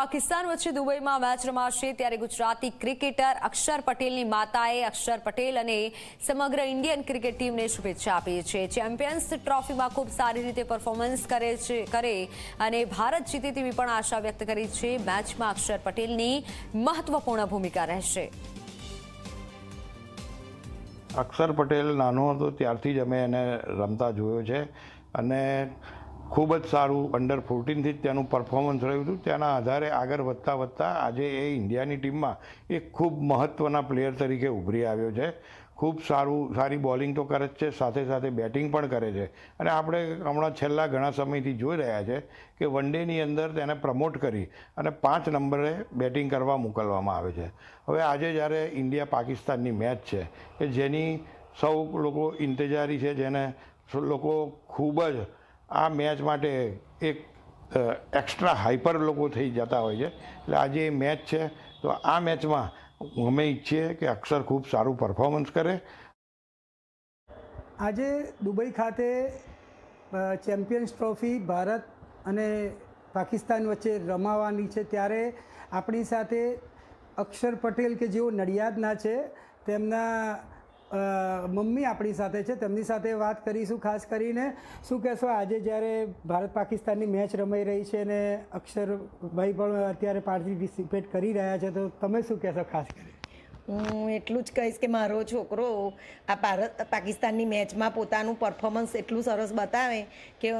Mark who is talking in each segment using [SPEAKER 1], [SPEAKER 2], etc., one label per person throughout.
[SPEAKER 1] પાકિસ્તાન વચ્ચે દુબઈમાં મેચ રમાશે ત્યારે ગુજરાતી ક્રિકેટર અક્ષર પટેલની માતાએ અક્ષર પટેલ અને સમગ્ર ઇન્ડિયન ક્રિકેટ ટીમને શુભેચ્છા આપી છે. ચેમ્પિયન્સ ટ્રોફીમાં ખૂબ સારી રીતે પરફોર્મન્સ કરે છે, કરે અને ભારત જીતે તેવી પણ આશા વ્યક્ત કરી છે. મેચમાં અક્ષર પટેલની મહત્વપૂર્ણ ભૂમિકા રહેશે.
[SPEAKER 2] અક્ષર પટેલ નાનો હતો, ત્યારથી જ અમે એને રમતા જોયો છે. અને ખૂબ જ સારું અંડર ફોર્ટીનથી જ તેનું પરફોર્મન્સ રહ્યું હતું. તેના આધારે આગળ વધતા વધતા આજે એ ઇન્ડિયાની ટીમમાં એક ખૂબ મહત્ત્વના પ્લેયર તરીકે ઉભરી આવ્યો છે. ખૂબ સારું, સારી બોલિંગ તો કરે જ છે, સાથે સાથે બેટિંગ પણ કરે છે. અને આપણે હમણાં છેલ્લા ઘણા સમયથી જોઈ રહ્યા છે કે વન ડેની અંદર તેને પ્રમોટ કરી અને પાંચ નંબરે બેટિંગ કરવા મોકલવામાં આવે છે. હવે આજે જ્યારે ઇન્ડિયા પાકિસ્તાનની મેચ છે, કે જેની સૌ લોકો ઇંતજારી છે, જેને લોકો ખૂબ જ આ મેચ માટે એક એક્સ્ટ્રા હાઈપર લોકો થઈ જતા હોય છે. એટલે આજે એ મેચ છે, તો આ મેચમાં અમે ઈચ્છીએ કે અક્ષર ખૂબ સારું પરફોર્મન્સ કરે.
[SPEAKER 3] આજે દુબઈ ખાતે ચેમ્પિયન્સ ટ્રોફી ભારત અને પાકિસ્તાન વચ્ચે રમાવાની છે. ત્યારે આપણી સાથે અક્ષર પટેલ કે જેઓ નડિયાદના છે, તેમના મમ્મી આપણી સાથે છે, તેમની સાથે વાત કરીશું ખાસ કરીને. શું કહેશો, આજે જ્યારે ભારત પાકિસ્તાનની મેચ રમાઈ રહી છે અને અક્ષરભાઈ પણ અત્યારે પાર્ટિસિપેટ કરી રહ્યા છે, તો તમે શું કહેશો ખાસ કરીને?
[SPEAKER 4] હું એટલું જ કહીશ કે મારો છોકરો આ ભારત પાકિસ્તાનની મેચમાં પોતાનું પરફોર્મન્સ એટલું સરસ બતાવે કે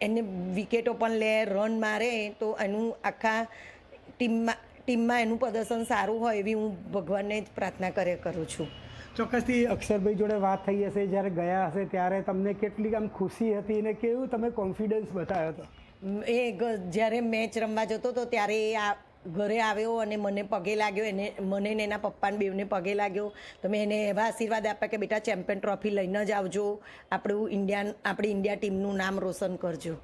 [SPEAKER 4] એને વિકેટો પણ લે રન મારે, તો એનું આખા ટીમમાં ટીમમાં એનું પ્રદર્શન સારું હોય એવી હું ભગવાનને જ પ્રાર્થના કરે કરું છું.
[SPEAKER 3] ચોક્કસથી અક્ષરભાઈ જોડે વાત થઈ હશે, જ્યારે ગયા હશે ત્યારે તમને કેટલી આમ ખુશી હતી અને કેવું તમે કોન્ફિડન્સ બતાવ્યો હતો?
[SPEAKER 4] એ જ્યારે મેચ રમવા જતો હતો ત્યારે એ આ ઘરે આવ્યો અને મને પગે લાગ્યો, એને, મને ને એના પપ્પાને બેવને પગે લાગ્યો. તો મેં એને એવા આશીર્વાદ આપ્યા કે બેટા, ચેમ્પિયન ટ્રોફી લઈને જ આવજો. આપણું ઇન્ડિયન, આપણી ઇન્ડિયા ટીમનું નામ રોશન કરજો.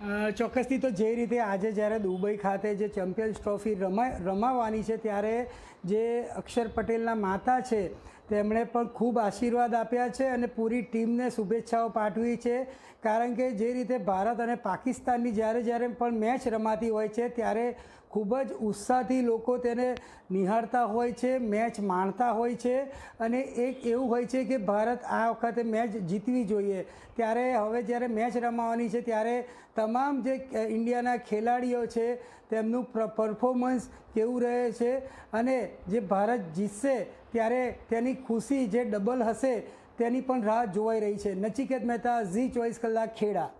[SPEAKER 3] ચોક્કસથી તો જે રીતે આજે જ્યારે દુબઈ ખાતે જે ચેમ્પિયન્સ ટ્રોફી રમાય, રમાવાની છે, ત્યારે જે અક્ષર પટેલના માતા છે તેમણે પણ ખૂબ આશીર્વાદ આપ્યા છે અને પૂરી ટીમને શુભેચ્છાઓ પાઠવી છે. કારણ કે જે રીતે ભારત અને પાકિસ્તાનની જ્યારે જ્યારે પણ મેચ રમાતી હોય છે, ત્યારે ખૂબ જ ઉત્સાહથી લોકો તેને નિહાળતા હોય છે, મેચ માણતા હોય છે. અને એક એવું હોય છે કે ભારત આ વખતે મેચ જીતવી જોઈએ. ત્યારે હવે જ્યારે મેચ રમાવાની છે, ત્યારે તમામ જે ઇન્ડિયાના ખેલાડીઓ છે, તેમનું પરફોર્મન્સ કેવું રહે છે અને જે ભારત જીતશે ત્યારે તેની ખુશી જે ડબલ હશે તેની પણ રાહ જોવાઈ રહી છે. નચિકેત મહેતા, ઝી ચોવીસ કલાક ખેડા.